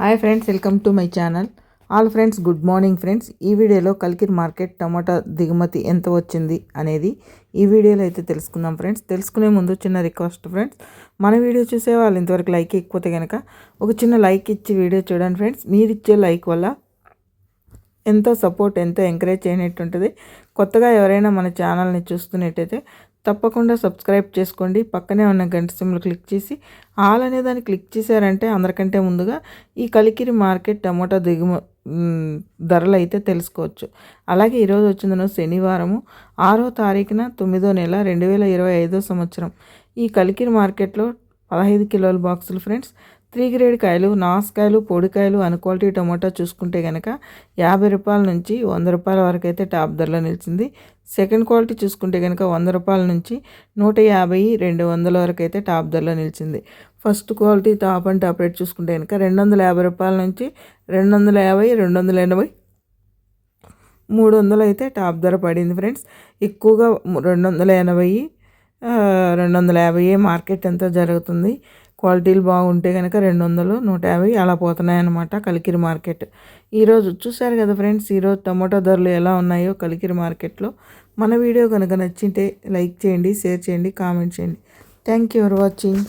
Hi friends welcome to my channel all friends good morning friends ఈ వీడియోలో కల్కిర్ market టమాటా దిగుమతి ఎంత వచ్చింది అనేది ఈ వీడియోలో అయితే తెలుసుకుందాం ఫ్రెండ్స్ తెలుసుకునే ముందు చిన్న రిక్వెస్ట్ ఫ్రెండ్స్ మన వీడియో చూసే వాళ్ళు ఇంతవరకు లైక్ ఇకపోతే కనుక ఒక చిన్న లైక్ ఇచ్చి వీడియో చూడండి ఫ్రెండ్స్ మీరు ఇచ్చే లైక్ వల్ల ఎంతో సపోర్ట్ ఎంతో ఎంకరేజ్ చేయనట్టు ఉంటుంది కొత్తగా ఎవరైనా మన ఛానల్ని చూస్తున్నట్టయితే తప్పకుండా సబ్స్క్రైబ్ చేసుకోండి. పక్కనే ఉన్న గంట సిమ్లు క్లిక్ చేసి ఆల్ అనే దాన్ని క్లిక్ చేశారంటే అందరికంటే ముందుగా ఈ కలికిరి మార్కెట్ టమోటా దిగుమ ధరలు అయితే తెలుసుకోవచ్చు. అలాగే ఈరోజు వచ్చిందను శనివారము ఆరో తారీఖున తొమ్మిదో నెల రెండు వేల ఇరవై ఐదో సంవత్సరం. ఈ కలికిరి మార్కెట్లో పదహైదు కిలోల బాక్సులు ఫ్రెండ్స్. త్రీ గ్రేడ్ కాయలు నాసుకాయలు పొడికాయలు అన్ క్వాలిటీ టమోటా చూసుకుంటే కనుక యాభై రూపాయల నుంచి వంద రూపాయల వరకు అయితే టాప్ ధరలో నిలిచింది. సెకండ్ క్వాలిటీ చూసుకుంటే కనుక వంద రూపాయల నుంచి నూట యాభై రెండు వందల వరకు అయితే టాప్ ధరలో నిలిచింది. First quality top and top rate చూసుకుంటే కనుక రెండు వందల యాభై రూపాయల నుంచి రెండు వందల యాభై రెండు వందల ఎనభై మూడు వందలు అయితే టాప్ ధర పడింది ఫ్రెండ్స్. ఎక్కువగా రెండు వందల ఎనభై రెండు వందల యాభై మార్కెట్ ఎంత జరుగుతుంది? క్వాలిటీలు బాగుంటే కనుక రెండు వందలు నూట యాభై అలా పోతున్నాయి అన్నమాట కలికిరి మార్కెట్. ఈరోజు చూశారు కదా ఫ్రెండ్స్ ఈరోజు టమాటో ధరలు ఎలా ఉన్నాయో కలికిరి మార్కెట్లో. మన వీడియో కనుక నచ్చింటే లైక్ చేయండి షేర్ చేయండి కామెంట్ చేయండి. Thank you for watching.